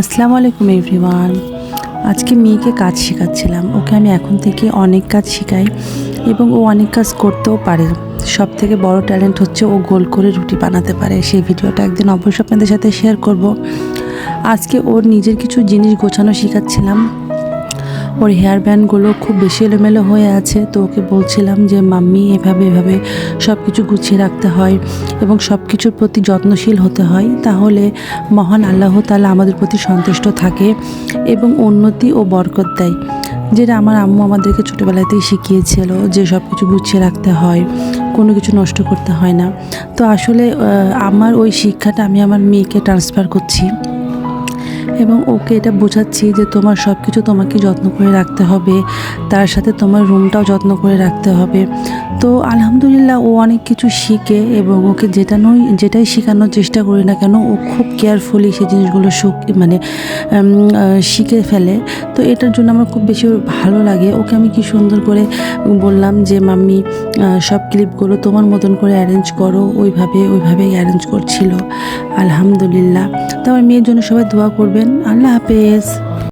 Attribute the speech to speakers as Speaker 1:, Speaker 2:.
Speaker 1: আসসালামু আলাইকুম, এভরিওয়ান। আজকে মেয়েকে কাজ শেখাচ্ছিলাম। ওকে আমি এখন থেকে অনেক কাজ শেখাই এবং ও অনেক কাজ করতেও পারে। সব থেকে বড় ট্যালেন্ট হচ্ছে ও গোল করে রুটি বানাতে পারে। সেই ভিডিওটা একদিন অবশ্যই আপনাদের সাথে শেয়ার করব। আজকে ওর নিজের কিছু জিনিস গোছানো শেখাচ্ছিলাম। ওর হেয়ার ব্যান্ডগুলো খুব বেশি এলোমেলো হয়ে আছে, তো ওকে বলছিলাম যে, মাম্মি, এভাবে এভাবে সব কিছু গুছিয়ে রাখতে হয় এবং সব কিছুর প্রতি যত্নশীল হতে হয়, তাহলে মহান আল্লাহ তালা আমাদের প্রতি সন্তুষ্ট থাকে এবং উন্নতি ও বরকত দেয়। যেটা আমার আম্মু আমাদেরকে ছোটোবেলাতেই শিখিয়েছিল যে সব কিছু গুছিয়ে রাখতে হয়, কোনো কিছু নষ্ট করতে হয় না। তো আসলে আমার ওই শিক্ষাটা আমি আমার মেয়েকে ট্রান্সফার করছি। এবং ওকে এটা বোঝাচ্ছি যে তোমার সব কিছু তোমাকে যত্ন করে রাখতে হবে। তার সাথে তোমার রুমটাও যত্ন করে রাখতে হবে। তো আলহামদুলিল্লাহ ও অনেক কিছু শিখে এবং ওকে যেটা নই যেটাই শেখানোর চেষ্টা করি না কেন, ও খুব কেয়ারফুলি সেই জিনিসগুলো সুখ মানে শিখে ফেলে। তো এটার জন্য আমার খুব বেশি ভালো লাগে। ওকে আমি কি সুন্দর করে বললাম যে, মাম্মি সব ক্লিপগুলো তোমার মতন করে অ্যারেঞ্জ করো। ওইভাবে, ওইভাবেই অ্যারেঞ্জ করছিল। আলহামদুলিল্লাহ। তো আমার মেয়ের জন্য সবাই দোয়া করবেন। আল্লাহ হাফেজ।